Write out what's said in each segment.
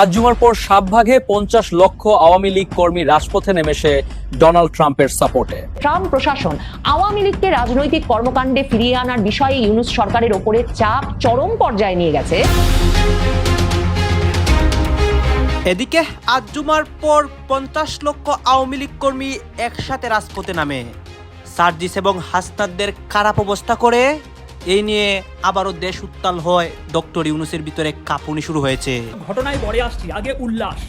আজ জুমার পর সাবভাগে পঞ্চাশ লক্ষ আওয়ামী লীগ কর্মী রাজপথে নেমেছে ডোনাল্ড ট্রাম্পের সাপোর্টে। ট্রাম্প প্রশাসন আওয়ামী লীগকে রাজনৈতিক কর্মকাণ্ডে ফিরিয়ে আনার বিষয়ে ইউনুস সরকারের ওপরে চাপ চরম পর্যায়ে নিয়ে গেছে। এদিকে আজ জুমার পর পঞ্চাশ লক্ষ আওয়ামী লীগ কর্মী একসাথে রাজপথে নামে। সার্জিস এবং হাসনাদদের খারাপ অবস্থা করে এই নিয়ে আবারও দেশ উত্তাল হয় ডক্টর ইউনুসের ভিতরে কাঁপুনি শুরু হয়েছে। ঘটনায় পরে আসছি, আগে উল্লাস,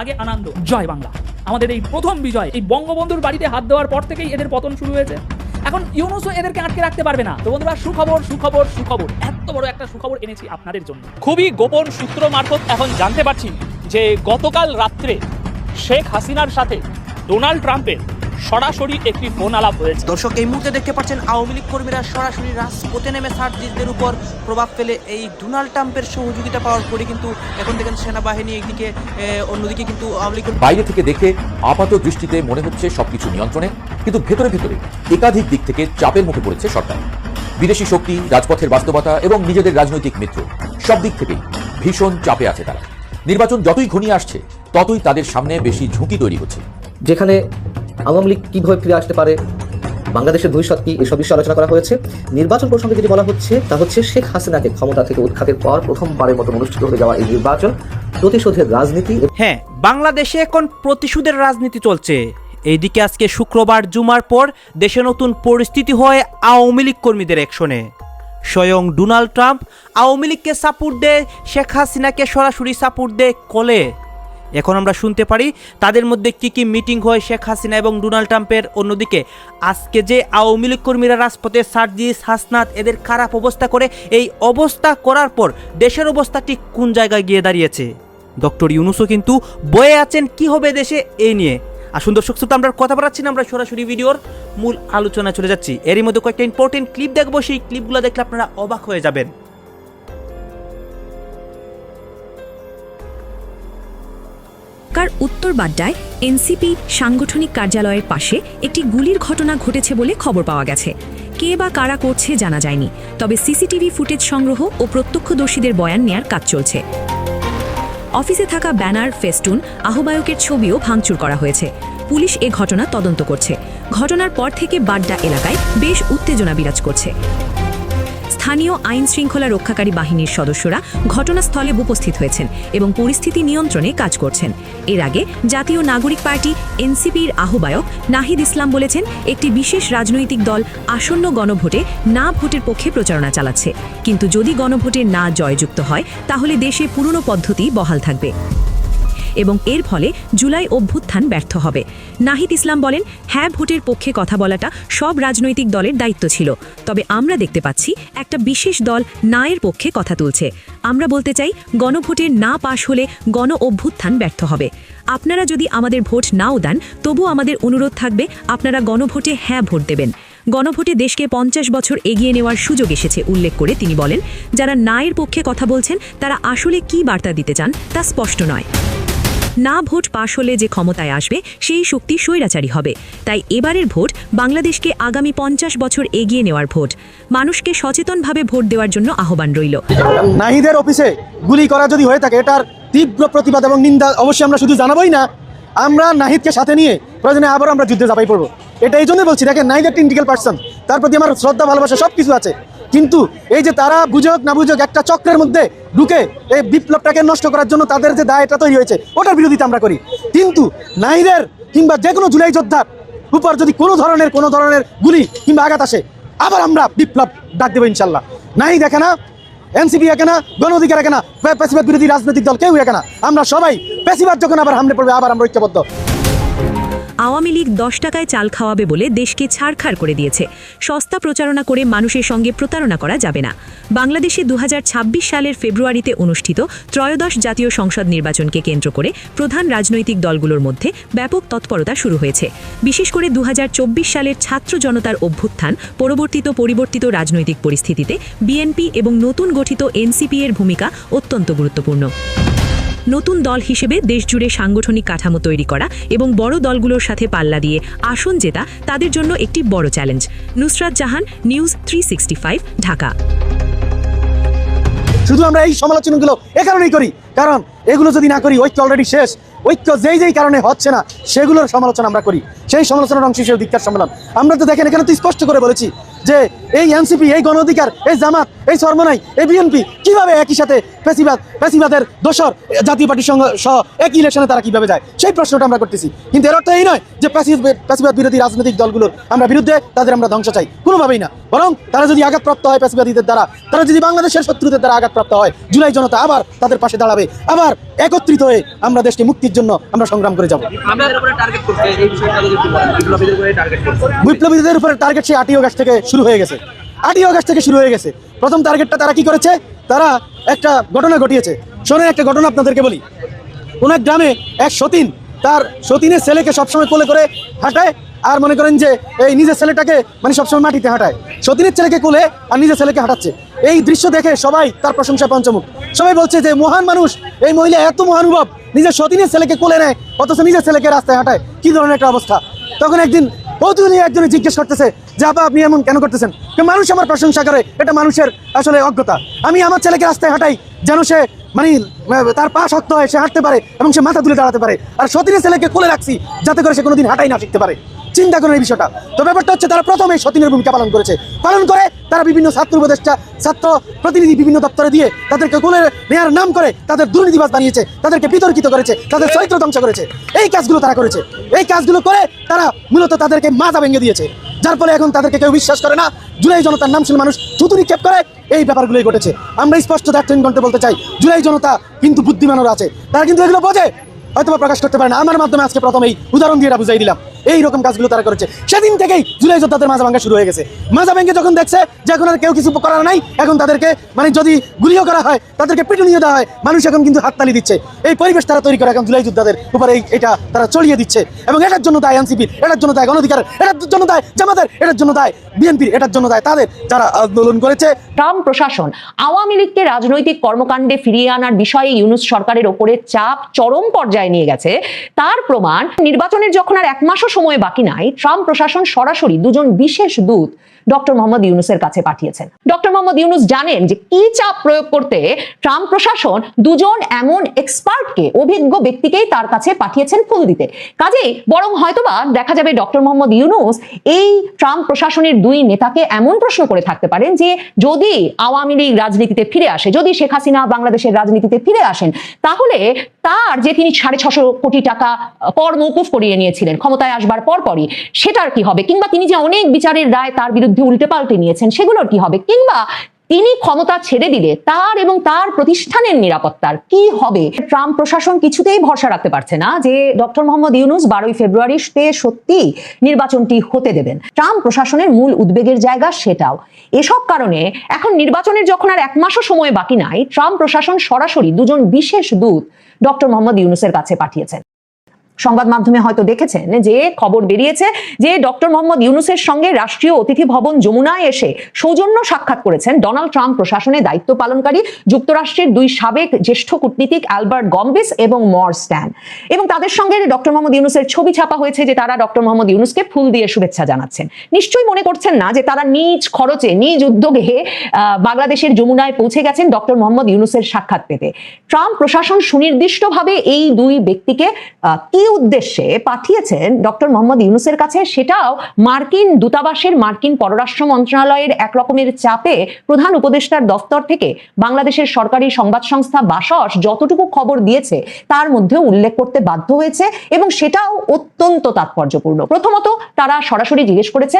আগে আনন্দ। জয় বাংলা। আমাদের এই প্রথম বিজয়, এই বঙ্গবন্ধুর বাড়িতে হাত দেওয়ার পর থেকেই এদের পতন শুরু হয়েছে। এখন ইউনুসও এদেরকে আটকে রাখতে পারবে না। তো বন্ধুরা, সুখবর সুখবর সুখবর। এত বড় একটা সুখবর এনেছি আপনাদের জন্য। খুবই গোপন সূত্র মারফত এখন জানতে পারছি যে গতকাল রাত্রে শেখ হাসিনার সাথে ডোনাল্ড ট্রাম্পের সরাসরি একটি ফোন আলাপ হয়েছে। দর্শক এই মুহূর্তে দেখতে পাচ্ছেন আওয়ামী লীগ কর্মীরা সরাসরি রাজপথে নেমে সার্জিসদের উপর প্রভাব ফেলে এই ডোনাল্ড ট্রাম্পের সহযোগিতা পাওয়ার পরে কিন্তু এখন দেখেন সেনাবাহিনী একদিকে অন্যদিকে কিন্তু আওয়ামী লীগ বাইরে থেকে দেখে আপাত দৃষ্টিতে মনে হচ্ছে সবকিছু নিয়ন্ত্রণে কিন্তু ভেতরে ভেতরে একাধিক দিক থেকে চাপের মুখে পড়েছে সরকার। বিদেশি শক্তি রাজপথের বাস্তবতা এবং নিজেদের রাজনৈতিক মিত্র সব দিক থেকেই ভীষণ চাপে আছে তারা। নির্বাচন যতই ঘনিয়ে আসছে ততই তাদের সামনে বেশি ঝুঁকি তৈরি হচ্ছে। যেখানে আওয়ামী লীগ কীভাবে ফিরে আসতে পারে? বাংলাদেশের ভবিষ্যৎ কি? এসব বিষয়ে আলোচনা করা হয়েছে। নির্বাচন প্রসঙ্গে যেটি বলা হচ্ছে, তা হচ্ছে শেখ হাসিনাকে ক্ষমতা থেকে উৎখাতের পর প্রথমবারের মতো অনুষ্ঠিত হয়ে যাওয়া এই নির্বাচন প্রতিশোধের রাজনীতি হ্যাঁ বাংলাদেশে এখন প্রতিশোধের রাজনীতি চলছে। এইদিকে আজকে শুক্রবার জুমার পর দেশে নতুন পরিস্থিতি হয় আওয়ামী লীগ কর্মীদের অ্যাকশনে স্বয়ং ডোনাল্ড ট্রাম্প আওয়ামী লীগকে সাপোর্ট দেয়, শেখ হাসিনাকে সরাসরি সাপোর্ট দেয় কলে। এখন আমরা শুনতে পারি তাদের মধ্যে কি কি মিটিং হয় শেখ হাসিনা এবং ডোনাল্ড ট্রাম্পের। অন্যদিকে, আজকে যে আওয়ামী লীগ কর্মীরা রাজপথে সার্জিস হাসনাত এদের খারাপ অবস্থা করে, এই অবস্থা করার পর দেশের অবস্থা ঠিক কোন জায়গায় গিয়ে দাঁড়িয়েছে? ডক্টর ইউনুসও কিন্তু বয়ে আছেন কি হবে দেশে এই নিয়ে। আসুন দর্শক শ্রোতা, আমরা কথা বলাচ্ছি না, আমরা সরাসরি ভিডিওর মূল আলোচনা চলে যাচ্ছি। এরই মধ্যে কয়েকটা ইম্পর্টেন্ট ক্লিপ দেখব, সেই ক্লিপগুলো দেখলে আপনারা অবাক হয়ে যাবেন। কার উত্তর বাড্ডায় এনসিপি সাংগঠনিক কার্যালয়ের পাশে একটি গুলির ঘটনা ঘটেছে বলে খবর পাওয়া গেছে। কে বা কারা করছে জানা যায়নি, তবে সিসিটিভি ফুটেজ সংগ্রহ ও প্রত্যক্ষদর্শীদের বয়ান নেয়ার কাজ চলছে। অফিসে থাকা ব্যানার, ফেস্টুন, আহ্বায়কের ছবিও ভাঙচুর করা হয়েছে। পুলিশ এ ঘটনা তদন্ত করছে। ঘটনার পর থেকে বাড্ডা এলাকায় বেশ উত্তেজনা বিরাজ করছে। স্থানীয় আইন শৃঙ্খলা রক্ষাকারী বাহিনীর সদস্যরা ঘটনাস্থলে উপস্থিত হয়েছেন এবং পরিস্থিতি নিয়ন্ত্রণে কাজ করছেন। এর আগে জাতীয় নাগরিক পার্টি এনসিপির আহ্বায়ক নাহিদ ইসলাম বলেছেন, একটি বিশেষ রাজনৈতিক দল আসন্ন গণভোটে না ভোটের পক্ষে প্রচারণা চালাচ্ছে। কিন্তু যদি গণভোটে না জয়যুক্ত হয়, তাহলে দেশে পুরনো পদ্ধতি বহাল থাকবে। এবং এর ফলে জুলাই অভ্যুত্থান ব্যর্থ হবে। নাহিদ ইসলাম বলেন হ্যাঁ ভোটের পক্ষে কথা বলাটা সব রাজনৈতিক দলের দায়িত্ব ছিল। তবে আমরা দেখতে পাচ্ছি একটা বিশেষ দল না এর পক্ষে কথা তুলছে। আমরা বলতে চাই গণভোটের না পাশ হলে গণ অভ্যুত্থান ব্যর্থ হবে। আপনারা যদি আমাদের ভোট নাও দেন তবু আমাদের অনুরোধ থাকবে, আপনারা গণভোটে হ্যাঁ ভোট দেবেন। গণভোটে দেশকে পঞ্চাশ বছর এগিয়ে নেওয়ার সুযোগ এসেছে, উল্লেখ করে তিনি বলেন। যারা নায়ের পক্ষে কথা বলছেন, তারা আসলে কি বার্তা দিতে চান, তা স্পষ্ট নয়। না ভোট পাশ হলে যে ক্ষমতায় আসবে, সেই শক্তি স্বৈরাচারী হবে। তাই এবারের ভোট বাংলাদেশকে আগামী পঞ্চাশ বছর এগিয়ে নেওয়ার ভোট। মানুষকে সচেতনভাবে ভোট দেওয়ার জন্য আহ্বান রইল। নাহিদের অফিসে গুলি করা যদি হয়ে থাকে, এটার তীব্র প্রতিবাদ এবং নিন্দা অবশ্যই আমরা শুধু জানাবোই না, আমরা নাহিদকে সাথে নিয়ে প্রয়োজনে আবার আমরা যুদ্ধে যাবাই পড়ব। এটা এই জন্যই বলছি, দেখেন, নাহিদ একটা পার্সন তার প্রতি আমার শ্রদ্ধা, ভালোবাসা সব কিছু আছে। কিন্তু এই যে তারা বুঝুক না বুঝুক, একটা চক্রের মধ্যে ঢুকে এই বিপ্লবটাকে নষ্ট করার জন্য তাদের যে দায়টা তৈরি হয়েছে, ওটার বিরোধিতা আমরা করি। কিন্তু নাহিদের কিংবা যে কোনো জুলাই যোদ্ধার উপর যদি কোনো ধরনের কোনো ধরনের গুলি কিংবা আঘাত আসে, আবার আমরা বিপ্লব ডাক দেবো ইনশাল্লাহ। নাই দেখে না, এনসিপি একে না, গণ অধিকার একে না পেশিবাদ বিরোধী রাজনৈতিক দল কেউ একে না। আমরা সবাই পেশিবাদ যখন আবার হামলে পড়বে, আবার আমরা ঐক্যবদ্ধ। আওয়ামী লীগ দশ টাকায় চাল খাওয়াবে বলে দেশকে ছাড়খাড় করে দিয়েছে। সস্তা প্রচারণা করে মানুষের সঙ্গে প্রতারণা করা যাবে না। বাংলাদেশে দু হাজার ছাব্বিশ সালের ফেব্রুয়ারিতে অনুষ্ঠিত ত্রয়োদশ জাতীয় সংসদ নির্বাচনকে কেন্দ্র করে প্রধান রাজনৈতিক দলগুলোর মধ্যে ব্যাপক তৎপরতা শুরু হয়েছে। বিশেষ করে দু হাজার চব্বিশ সালের ছাত্র জনতার অভ্যুত্থান, পরবর্তীত পরিবর্তিত রাজনৈতিক পরিস্থিতিতে বিএনপি এবং নতুন গঠিত এনসিপি এর ভূমিকা অত্যন্ত গুরুত্বপূর্ণ। নতুন দল হিসেবে দেশজুড়ে সাংগঠনিক কাঠামো তৈরি করা এবং বড় দলগুলোর সাথে পাল্লা দিয়ে আসন জেতা তাদের জন্য একটি বড় challenge. Nusrat Jahan, news three Dhaka. শুধু আমরা এই সমালোচনাগুলো এ কারণেই করি, কারণ এগুলো যদি না করি, ঐক্য অলরেডি শেষ। ঐক্য যেই যেই কারণে হচ্ছে না, সেগুলোর সমালোচনা আমরা করি। সেই সমালোচনার অংশ হিসেবে ধিক্ষার সম্মেলন। আমরা তো দেখেন, এখানে তো স্পষ্ট করে বলেছি যে এই এনসিপি এই গণ অধিকার এই জামাত এই সরমনাই এই বিএনপি কীভাবে একই সাথে পেশিবাদ পেশিবাদের দোসর জাতীয় পার্টির সঙ্গে সহ একই ইলেকশনে তারা কীভাবে যায়? সেই প্রশ্নটা আমরা করতেছি। কিন্তু এর অর্থ এই নয় যে পেশি- পেশিবাদ বিরোধী রাজনৈতিক দলগুলোর আমরা বিরুদ্ধে তাদের আমরা ধ্বংস চাই। কোনোভাবেই না। বরং তারা যদি আঘাতপ্রাপ্ত হয় পেশিবাদীদের দ্বারা তারা যদি বাংলাদেশের শত্রুদের দ্বারা আঘাতপ্রাপ্ত হয় জুলাই জনতা আবার তাদের পাশে দাঁড়াবে। আবার একত্রিত হয়ে আমরা দেশকে মুক্তির জন্য আমরা সংগ্রাম করে যাব। বিপ্লবীদের উপরে টার্গেট সেই আটই অগাস্ট থেকে শুরু হয়ে গেছে। আটই অগাস্ট থেকে শুরু হয়ে গেছে। প্রথম টার্গেটটা তারা কি করেছে? তারা একটা ঘটনা ঘটিয়েছে। শোনেন একটা ঘটনা আপনাদেরকে বলি। কোন এক গ্রামে এক সতীন, তার সতীনের ছেলেকে সবসময় কোলে করে হাঁটায় আর মনে করেন যে এই নিজের ছেলেটাকে মানে সবসময় মাটিতে হাঁটায়। সতীনের ছেলেকে কোলে আর নিজের ছেলেকে হাঁটাচ্ছে। এই দৃশ্য দেখে সবাই তার প্রশংসা পঞ্চমুখ। সবাই বলছে যে, মহান মানুষ, এই মহিলা এত মহানুভব, নিজের সতীনের ছেলেকে কোলে নেয়, অথচ নিজের ছেলেকে রাস্তায় হাঁটায়। কি ধরনের একটা অবস্থা? তখন একদিন কৌতূহলী একজনে জিজ্ঞেস করতেছে যে বা আপনি এমন কেন করতেছেন? মানুষ আমার প্রশংসা করে? এটা মানুষের আসলে অজ্ঞতা। আমি আমার ছেলেকে রাস্তায় হাঁটাই, যেন সে মানে তার পা শক্ত হয়, সে হাঁটতে পারে এবং সে মাথা তুলে দাঁড়াতে পারে। আর সতীনের ছেলেকে কোলে রাখছি, যাতে করে সে কোনোদিন হাঁটাই না শিখতে পারে। চিন্তা করেন এই বিষয়টা। তো ব্যাপারটা হচ্ছে তারা প্রথমে সতীনের ভূমিকা পালন করেছে। পালন করে তারা বিভিন্ন ছাত্র উপদেষ্টা ছাত্র প্রতিনিধি বিভিন্ন দপ্তরে দিয়ে তাদেরকে কোলে নেওয়ার নাম করে তাদের দুর্নীতিবাজ বানিয়েছে তাদেরকে বিতর্কিত করেছে তাদের চরিত্র ধ্বংস করেছে। এই কাজগুলো তারা করেছে। এই কাজগুলো করে তারা মূলত তাদেরকে মাজা ভেঙে দিয়েছে। যার ফলে এখন তাদেরকে কেউ বিশ্বাস করে না। জুলাই জনতার নাম শুনে মানুষ থুতু নিক্ষেপ করে। এই ব্যাপারগুলোই ঘটেছে। আমরা স্পষ্ট দায়িত্বহীন করতে বলতে চাই। জুলাই জনতা কিন্তু বুদ্ধিমানরা আছে। তারা কিন্তু এগুলো বোঝে। হয়তো প্রকাশ করতে পারে না। আমার মাধ্যমে আজকে প্রথমেই উদাহরণ দিয়ে এটা বুঝাই দিলাম। এই রকম কাজগুলো তারা করেছে। সেদিন থেকেই জুলাই যোদ্ধাদের মাজা ভাঙ্গা শুরু হয়ে গেছে। মাজা ভেঙে যখন দেখছে যে এখন আর কেউ কিছু করার নাই, এখন তাদেরকে মানে যদি গুলিও করা হয়, তাদেরকে পিটুনিও দেওয়া হয়, মানুষ এখন কিন্তু হাততালি দিচ্ছে। এই পরিবেশ তারা তৈরি করে এখন জুলাই যোদ্ধাদের উপরে এটা তারা চড়িয়ে দিচ্ছে। এবং এটার জন্য দায় এনসিপির এটার জন্য দায় গণঅধিকার এটার জন্য দায় জামাতের, এটার জন্য দায় বিএনপির, এটার জন্য দায় তাদের যারা আন্দোলন করেছে। ট্রাম্প প্রশাসন আওয়ামী লীগকে রাজনৈতিক কর্মকাণ্ডে ফিরিয়ে আনার বিষয়ে ইউনুস সরকারের ওপরে চাপ চরম পর্যায়ে নিয়ে গেছে। তার প্রমাণ, নির্বাচনের যখন আর এক মাসও সময় বাকি নাই। ট্রাম্প প্রশাসন সরাসরি দুজন বিশেষ দূত ডক্টর মোহাম্মদ ইউনুসের কাছে পাঠিয়েছেন। ডক্টর মোহাম্মদ ইউনুস জানেন যে কি চাপ প্রয়োগ করতে ট্রাম্প প্রশাসন দুজন এমন এক্সপার্টকে অভিজ্ঞ ব্যক্তিকেই তার কাছে পাঠিয়েছেন ফুল দিতে। কাজেই বরং হয়তোবা দেখা যাবে ডক্টর মোহাম্মদ ইউনুস এই ট্রাম্প প্রশাসনের দুই নেতাকে এমন প্রশ্ন করে থাকতে পারেন যে যদি আওয়ামী লীগ রাজনীতিতে ফিরে আসে, যদি শেখ হাসিনা বাংলাদেশের রাজনীতিতে ফিরে আসেন, তাহলে তার যে তিনি সাড়ে ছশো কোটি টাকা কর মৌকুফ করিয়ে নিয়েছিলেন ক্ষমতায় আসবার পরপরই, সেটার কি হবে? কিংবা তিনি যে অনেক বিচারের রায় তার বিরুদ্ধে উল্টে পাল্টে নিয়েছেন, সেগুলোর কি হবে? কিংবা তিনি ক্ষমতা ছেড়ে দিলে তার এবং তার প্রতিষ্ঠানের নিরাপত্তার কি হবে? ট্রাম্প প্রশাসন কিছুতেই ভরসা রাখতে পারছে না যে ডক্টর মোহাম্মদ ইউনুস বারোই ফেব্রুয়ারিতে সত্যি নির্বাচনটি হতে দেবেন। ট্রাম্প প্রশাসনের মূল উদ্বেগের জায়গা সেটাও। এসব কারণে এখন নির্বাচনের যখন আর এক মাসও সময় বাকি নাই, ট্রাম্প প্রশাসন সরাসরি দুজন বিশেষ দূত ডক্টর মোহাম্মদ ইউনুসের কাছে পাঠিয়েছেন। সংবাদ মাধ্যমে হয়তো দেখেছেন যে খবর বেরিয়েছে যে ডক্টর মোহাম্মদ ইউনুসের সঙ্গে রাষ্ট্রীয় অতিথি ভবন যমুনায় এসে সৌজন্য সাক্ষাৎ করেছেন ডোনাল্ড ট্রাম্প প্রশাসনে দায়িত্ব পালনকারী, যুক্তরাষ্ট্রের দুই সাবেক জ্যেষ্ঠ কূটনীতিক অ্যালবার্ট গম্বিস এবং মর স্ট্যান। এবং তাদের সঙ্গে ডক্টর মোহাম্মদ ইউনুসের ছবি ছাপা হয়েছে যে তারা ডক্টর মোহাম্মদ ইউনুসকে ফুল দিয়ে শুভেচ্ছা জানাচ্ছেন। নিশ্চয়ই মনে করছেন না যে তারা নিজ খরচে, নিজ উদ্যোগে বাংলাদেশের যমুনায় পৌঁছে গেছেন ডক্টর মোহাম্মদ ইউনুসের সাক্ষাৎ পেতে। ট্রাম্প প্রশাসন সুনির্দিষ্টভাবে এই দুই ব্যক্তিকে কি উদ্দেশ্যে পাঠিয়েছেন ডক্টর মোহাম্মদ ইউনুসের কাছে, সেটাও মার্কিন দূতাবাসের মার্কিন পররাষ্ট্র মন্ত্রণালয়ের এক রকমের চাপে প্রধান উপদেষ্টার দফতর থেকে বাংলাদেশের সরকারি সংবাদ সংস্থা বাসস যতটুকু খবর দিয়েছে, তার মধ্যে উল্লেখ করতে বাধ্য হয়েছে এবং সেটাও অত্যন্ত তাৎপর্যপূর্ণ। প্রথমত তারা সরাসরি জিজ্ঞেস করেছে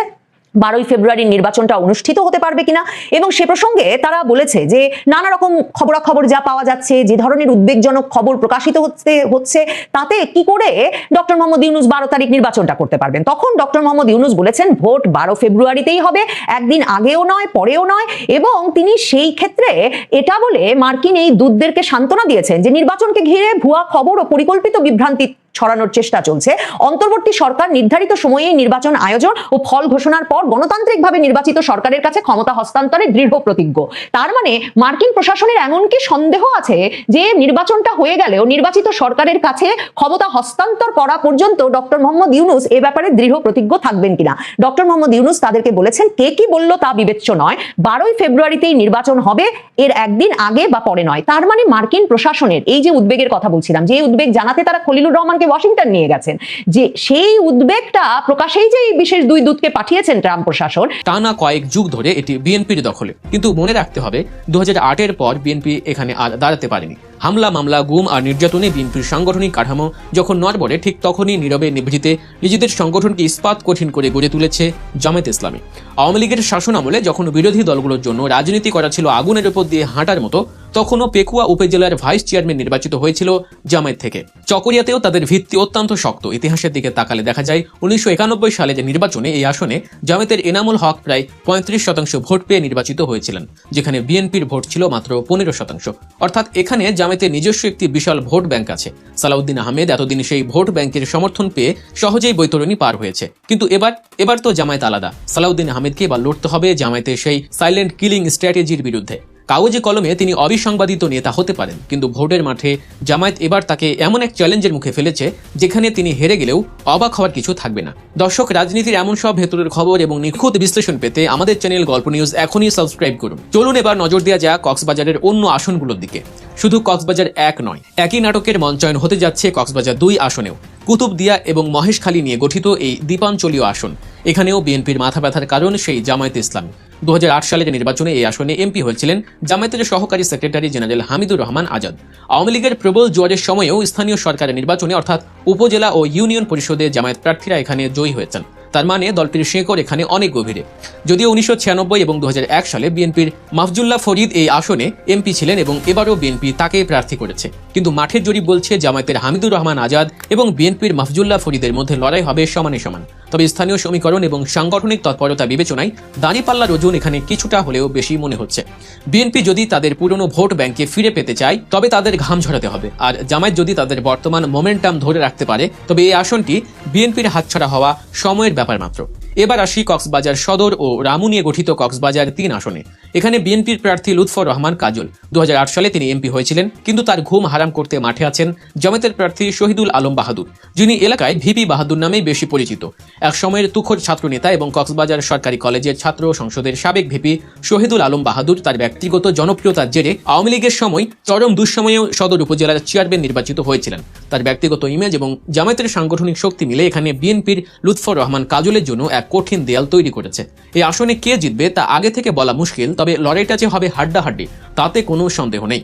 বারোই ফেব্রুয়ারির নির্বাচনটা অনুষ্ঠিত হতে পারবে কিনা? এবং সে প্রসঙ্গে তারা বলেছে যে নানা রকম খবরাখবর যা পাওয়া যাচ্ছে, যে ধরনের উদ্বেগজনক খবর প্রকাশিত হচ্ছে হচ্ছে, তাতে কি করে ডক্টর মোহাম্মদ ইউনুস বারো তারিখ নির্বাচনটা করতে পারবেন? তখন ডক্টর মোহাম্মদ ইউনুস বলেছেন, ভোট বারো ফেব্রুয়ারিতেই হবে, একদিন আগেও নয়, পরেও নয়, এবং তিনি সেই ক্ষেত্রে এটা বলে মার্কিন এই দূতদেরকে সান্ত্বনা দিয়েছেন যে নির্বাচনকে ঘিরে ভুয়া খবর ও পরিকল্পিত বিভ্রান্তি ছড়ানোর চেষ্টা চলছে। অন্তর্বর্তী সরকার নির্ধারিত সময়ে নির্বাচন আয়োজন ও ফল ঘোষণার পর গণতান্ত্রিকভাবে নির্বাচিত সরকারের কাছে ক্ষমতা হস্তান্তরে দৃঢ় প্রতিজ্ঞ। তার মানে মার্কিন প্রশাসনের এমন কি সন্দেহ আছে যে নির্বাচনটা হয়ে গেলেও নির্বাচিত সরকারের কাছে ক্ষমতা হস্তান্তর করা পর্যন্ত ডক্টর মোহাম্মদ ইউনুস এ ব্যাপারে দৃঢ় প্রতিজ্ঞ থাকবেন কিনা? ডক্টর মোহাম্মদ ইউনুস তাদেরকে বলেছেন, কে কি বলল তা বিবেচ্য নয়। বারোই ফেব্রুয়ারিতেই নির্বাচন হবে, এর একদিন আগে বা পরে নয়। তার মানে মার্কিন প্রশাসনের, এই যে উদ্বেগের কথা বলছিলাম, যে উদ্বেগ জানাতে তারা খলিলুর রহমানকে ওয়াশিংটন নিয়ে গেছেন। যে সেই উদ্বেগটা প্রকাশেই যে বিশেষ দুই দূতকে পাঠিয়েছেন ট্রাম্প প্রশাসন। টানা কয়েক যুগ ধরে এটি বিএনপির দখলে। কিন্তু মনে রাখতে হবে দু এর পর বিএনপি এখানে আর দাঁড়াতে পারেনি। হামলা, মামলা, গুম আর নির্যাতনে বিএনপির সাংগঠনিক কাঠামো যখন নড়বড়ে, ঠিক তখনই নীরবে নিভৃতে নিজেদের সংগঠনকে ইস্পাত কঠিন করে গড়ে তুলেছে জামায়াত ইসলামী। আওয়ামী লীগের শাসন আমলে যখন বিরোধী দলগুলোর জন্য রাজনীতি করা ছিল আগুনের উপর দিয়ে হাঁটার মতো তখনও পেকুয়া উপজেলার ভাইস চেয়ারম্যান নির্বাচিত হয়েছিল জামায়াত থেকে। চকরিয়াতেও তাদের ভিত্তি অত্যন্ত শক্ত। ইতিহাসের দিকে তাকালে দেখা যায়, উনিশশো একানব্বই সালে যে নির্বাচনে এই আসনে জামায়াতের এনামুল হক প্রায় পঁয়ত্রিশ শতাংশ ভোট পেয়ে নির্বাচিত হয়েছিলেন, যেখানে বিএনপির ভোট ছিল মাত্র পনেরো শতাংশ। অর্থাৎ এখানে জামায়াতের নিজস্ব একটি বিশাল ভোট ব্যাংক আছে। সালাউদ্দিন আহমেদ এতদিন সেই ভোট ব্যাংকের সমর্থন পেয়ে সহজেই বৈতরণী পার হয়েছে। কিন্তু এবার এবার তো জামায়াত আলাদা। সালাউদ্দিন আহমেদকে এবার লড়তে হবে জামায়াতের সেই সাইলেন্ট কিলিং স্ট্র্যাটেজির বিরুদ্ধে। কাগজে কলমে তিনি অবিসংবাদিত নেতা হতে পারেন। কিন্তু ভোটের মাঠে জামায়াত এবার তাকে এমন এক চ্যালেঞ্জের মুখে ফেলেছে, যেখানে তিনি হেরে গেলেও অবাক হওয়ার কিছু থাকবে না। দর্শক, রাজনীতির এমন সব ভেতরের খবর এবং নিখুঁত বিশ্লেষণ পেতে আমাদের চ্যানেল গল্প নিউজ এখনই সাবস্ক্রাইব করুন। চলুন এবার নজর দেওয়া যাক কক্সবাজারের অন্য আসনগুলোর দিকে। শুধু কক্সবাজার এক নয়, একই নাটকের মঞ্চায়ন হতে যাচ্ছে কক্সবাজার দুই আসনেও। কুতুবদিয়া এবং মহেশখালী নিয়ে গঠিত এই দ্বীপাঞ্চলীয় আসন। এখানেও বিএনপির মাথা ব্যথার কারণ সেই জামায়াত ইসলাম। দু সালের নির্বাচনে এই আসনে এমপি হয়েছিলেন, জামায়াতের সহকারী সেক্রেটারি জেনারেল হামিদুর রহমান আজাদ। আওয়ামী লীগের প্রবল জোয়ারের সময়েও স্থানীয় সরকারের নির্বাচনে, অর্থাৎ উপজেলা ও ইউনিয়ন পরিষদে জামায়াত প্রার্থীরা এখানে জয়ী হয়েছেন। তার মানে দলটির শেকড় এখানে অনেক গভীরে। যদিও উনিশশো ছিয়ানব্বই এবং দু হাজার এক সালে বিএনপির মাফজুল্লাহ ফরিদ এই আসনে এমপি ছিলেন এবং এবারও বিএনপি তাকে প্রার্থী করেছে। কিন্তু মাঠের জরিপ বলছে, জামায়াতের হামিদুর রহমান আজাদ এবং বিএনপির মাফজুল্লাহ ফরিদের মধ্যে লড়াই হবে সমানে সমান। তবে স্থানীয় সমীকরণ এবং সাংগঠনিক তৎপরতা বিবেচনায় দাঁড়িপাল্লার ওজন এখানে কিছুটা হলেও বেশি মনে হচ্ছে। বিএনপি যদি তাদের পুরনো ভোট ব্যাংকে ফিরে পেতে চায়, তবে তাদের ঘাম ঝরাতে হবে। আর জামায়াত যদি তাদের বর্তমান মোমেন্টাম ধরে রাখতে পারে, তবে এই আসনটি বিএনপির হাতছাড়া হওয়া সময়ের ব্যাপার মাত্র। এবার আসি কক্সবাজার সদর ও রামু নিয়ে গঠিত কক্সবাজার তিন আসনে। এখানে বিএনপির প্রার্থী লুৎফর রহমান কাজল। দু সালে তিনি এমপি হয়েছিলেন, কিন্তু তার ঘুম হারাম করতে মাঠে আছেন জামায়াতের প্রার্থী শহীদুল আলম বাহাদুর, যিনি এলাকায় ভিপি বাহাদুর নামেই বেশি পরিচিত। এক সময়ের তুখর ছাত্রনেতা এবং কক্সবাজার সরকারি কলেজের ছাত্র সংসদের সাবেক ভিপি শহীদুল আলম বাহাদুর তার ব্যক্তিগত জনপ্রিয়তার জেরে আওয়ামী লীগের সময় চরম দুঃসময়েও সদর উপজেলার চেয়ারম্যান নির্বাচিত হয়েছিলেন। তার ব্যক্তিগত ইমেজ এবং জামায়াতের সাংগঠনিক শক্তি মিলে এখানে বিএনপির লুৎফর রহমান কাজলের জন্য এক কঠিন দেয়াল তৈরি করেছে। এই আসনে কে জিতবে তা আগে থেকে বলা মুশকিল, তবে লড়াইটা যে হবে হাড্ডাহাড্ডি, তাতে কোনো সন্দেহ নেই।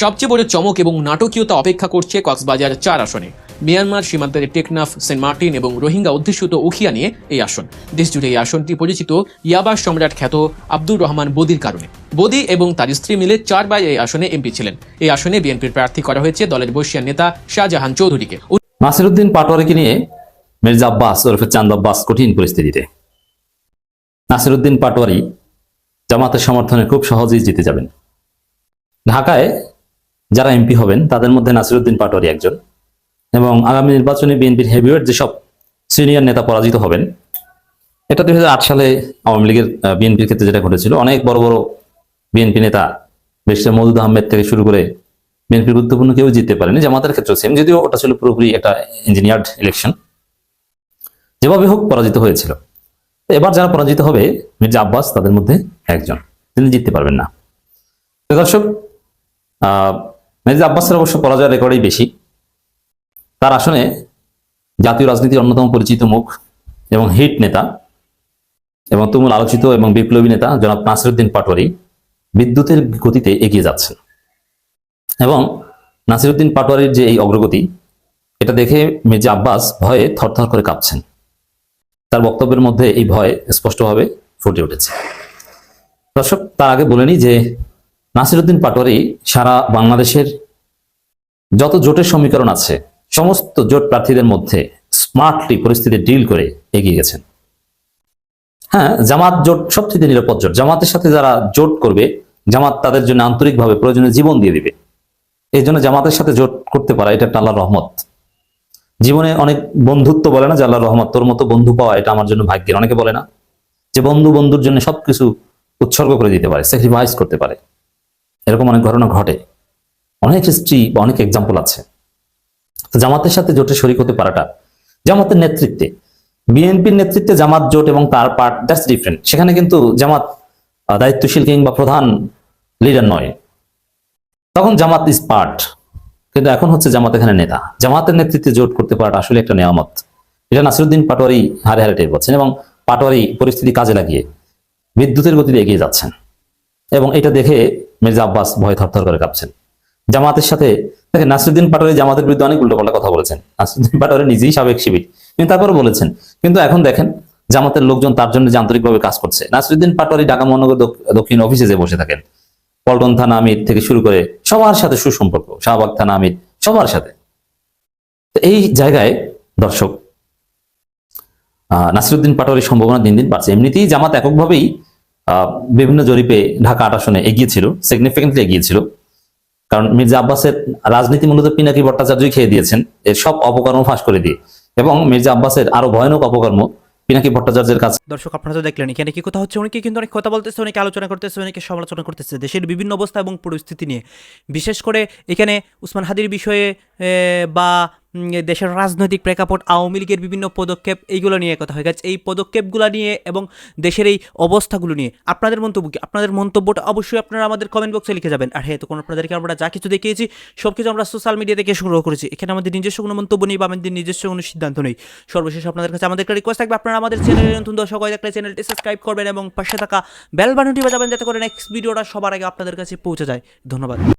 সবচেয়ে বড় চমক এবং নাটকীয়তা অপেক্ষা করছে কক্সবাজার চার আসনে। মিয়ানমার সীমান্তের টেকনাফ, সেন্ট মার্টিন এবং রোহিঙ্গা অধ্যুষিত উখিয়া নিয়ে এই আসন। দেশজুড়ে এই আসনটি পরিচিত ইয়াবা সম্রাট খ্যাত আব্দুর রহমান বদির কারণে। বদি এবং তার স্ত্রী মিলে চারবার এই আসনে এমপি ছিলেন। এই আসনে বিএনপির প্রার্থী করা হয়েছে দলের বর্ষিয়ান নেতা শাহজাহান চৌধুরীকে। নাসিরুদ্দিন পাটোয়ারিকে নিয়ে মির্জা আব্বাস ওরফে চান্দ আব্বাস কঠিন পরিস্থিতিতে। নাসিরুদ্দিন পাটোয়ারি জামাতের সমর্থনে খুব সহজেই জিতে যাবেন। ঢাকায় যারা এমপি হবেন, তাদের মধ্যে নাসিরুদ্দিন পাটোয়ারি একজন এবং আগামী নির্বাচনে বিএনপির হেভিওয়েট যেসব সিনিয়র নেতা পরাজিত হবেন, এটা দুই হাজার আট সালে আওয়ামী লীগের বিএনপির ক্ষেত্রে যেটা ঘটেছিল। অনেক বড় বড় বিএনপি নেতা বেশির মৌদুদ আহমেদ থেকে শুরু করে বিএনপির গুরুত্বপূর্ণ কেউ জিততে পারেনি। জামাতের ক্ষেত্রে সেম যদিও ওটা ছিল পুরোপুরি একটা ইঞ্জিনিয়ার্ড ইলেকশন যেভাবে হোক পরাজিত হয়েছিল। এবার যারা পরাজিত হবে, মির্জা আব্বাস তাদের মধ্যে একজন। তিনি জিততে পারবেন না। দর্শক মির্জা আব্বাসের অবশ্য পরাজয় রেকর্ডই বেশি। তার আসনে জাতীয় রাজনীতির অন্যতম পরিচিত মুখ এবং হিট নেতা এবং তুমুল আলোচিত এবং বিপ্লবী নেতা জনাব নাসিরুদ্দিন পাটোয়ারি বিদ্যুতের গতিতে এগিয়ে যাচ্ছেন। এবং নাসিরুদ্দিন পাটোয়ারির যে এই অগ্রগতি, এটা দেখে মির্জা আব্বাস ভয়ে থরথর করে কাঁপছেন। তার বক্তব্যের মধ্যে এই ভয় স্পষ্টভাবে ফুটে উঠেছে। দর্শক, তার আগে বলেনই যে নাসিরুদ্দিন পাটোয়ারি সারা বাংলাদেশের যত জোটের সমীকরণ আছে, সমস্ত জোট প্রার্থীদের মধ্যে স্মার্টলি পরিস্থিতি ডিল করে এগিয়ে গেছেন। হ্যাঁ জামাত জোট সবচেয়ে নিরাপদ জোট। জামাতের সাথে যারা জোট করবে, জামাত তাদের জন্য আন্তরিকভাবে প্রয়োজনীয় জীবন দিয়ে দিবে। এই জন্য জামাতের সাথে জোট করতে পারা এটা একটা আল্লাহর রহমত। জীবনে অনেক বন্ধুত্ব বলে না যে আল্লাহ রহমত, তোর মতো বন্ধু পাওয়া এটা আমার জন্য ভাগ্যের। অনেকে বলে না যে বন্ধু বন্ধুর জন্য সবকিছু উৎসর্গ করে দিতে পারে স্যাক্রিফাইস করতে পারে। এরকম অনেক ঘটনা ঘটে। অনেক হিস্ট্রি বা অনেক এক্সাম্পল আছে। জামাতের সাথে জোটে শরিক হতে পারাটা, জামাতের নেতৃত্বে, বিএনপির নেতৃত্বে জামাত, জোট এবং তার পার্ট দ্যাটস ডিফারেন্ট সেখানে কিন্তু জামাত দায়িত্বশীল কিংবা প্রধান লিডার নয়। তখন জামাত ইজ পার্ট কিন্তু এখন হচ্ছে জামাত এখানে নেতা। জামাতের নেতৃত্বে জোট করতে পারাটা আসলে একটা নিয়ামত। এটা নাসিরুদ্দিন পাটোয়ারি হারে হারে টের পাচ্ছেন এবং পাটোয়ারি পরিস্থিতি কাজে লাগিয়ে বিদ্যুতের গতিতে এগিয়ে যাচ্ছেন। এবং এটা দেখে মির্জা আব্বাস ভয় থরথর করে কাঁপছেন। জামাতের সাথে দেখেন, নাসিরুদ্দিন পাটোয়ারি জামাতের বিরুদ্ধে অনেক উল্টোপাল্টা কথা বলেছেন। নাসিরুদ্দিন পাটোয়ারি নিজেই সাবেক শিবির। কিন্তু তারপরে বলেছেন, কিন্তু এখন দেখেন, জামাতের লোকজন তার জন্য যে আন্তরিকভাবে কাজ করছে। নাসিরুদ্দিন পাটোয়ারি ঢাকা মহানগর দক্ষিণ অফিসে যে বসে থাকেন, পল্টন থানা আমির থেকে শুরু করে সবার সাথে সুসম্পর্ক। শাহবাগ থানা আমির, সবার সাথে। এই জায়গায় দর্শক নাসিরুদ্দিন পাটোয়ারির সম্ভাবনা দিন দিন বাড়ছে। এমনিতেই জামাত এককভাবেই বিভিন্ন জরিপে ঢাকা আট আসনে এগিয়েছিল সিগনিফিকেন্টলি এগিয়েছিল কারণ মির্জা আব্বাসের রাজনীতি মূলত পিনাকি ভট্টাচার্যই খেয়ে দিয়েছেন, এর সব অপকর্ম ফাঁস করে দিয়ে। এবং মির্জা আব্বাসের আরও ভয়ানক অপকর্ম পিনাকি ভট্টাচার্যের কাছে? দর্শক, আপনারা তো দেখলেন, এখানে কি কথা হচ্ছে? অনেকে কিন্তু অনেক কথা বলতেছে, অনেকে আলোচনা করতেছে, অনেকে সমালোচনা করতেছে। দেশের বিভিন্ন অবস্থা এবং পরিস্থিতি নিয়ে। বিশেষ করে এখানে উসমান হাদির বিষয়ে বা দেশের রাজনৈতিক প্রেক্ষাপট, আওয়ামী লীগের বিভিন্ন পদক্ষেপ, এইগুলো নিয়ে কথা হয়ে। গেছে এই পদক্ষেপগুলো নিয়ে এবং দেশের এই অবস্থাগুলো নিয়ে আপনাদের মন্তব্য কি? আপনাদের মন্তব্যটা অবশ্যই আপনারা আমাদের কমেন্ট বক্সে লিখে যাবেন। আর হ্যাঁ তখন আপনাদেরকে আমরা যা কিছু দেখিয়েছি সব কিছু আমরা সোশ্যাল মিডিয়া থেকে সংগ্রহ করেছি। এখানে আমাদের নিজস্ব কোনো মন্তব্য নেই বা আমাদের নিজস্ব কোনো সিদ্ধান্ত নেই। সর্বশেষ আপনাদের কাছে আমাদের রিকোয়েস্ট থাকবে, আপনারা আমাদের চ্যানেলে নতুন দর্শক হয়ে থাকলে চ্যানেলটি সাবস্ক্রাইব করবেন এবং পাশে থাকা বেল বাটনটি বাজাবেন, যাতে করে নেক্সট ভিডিওটা সবার আগে আপনাদের কাছে পৌঁছে যায়। ধন্যবাদ।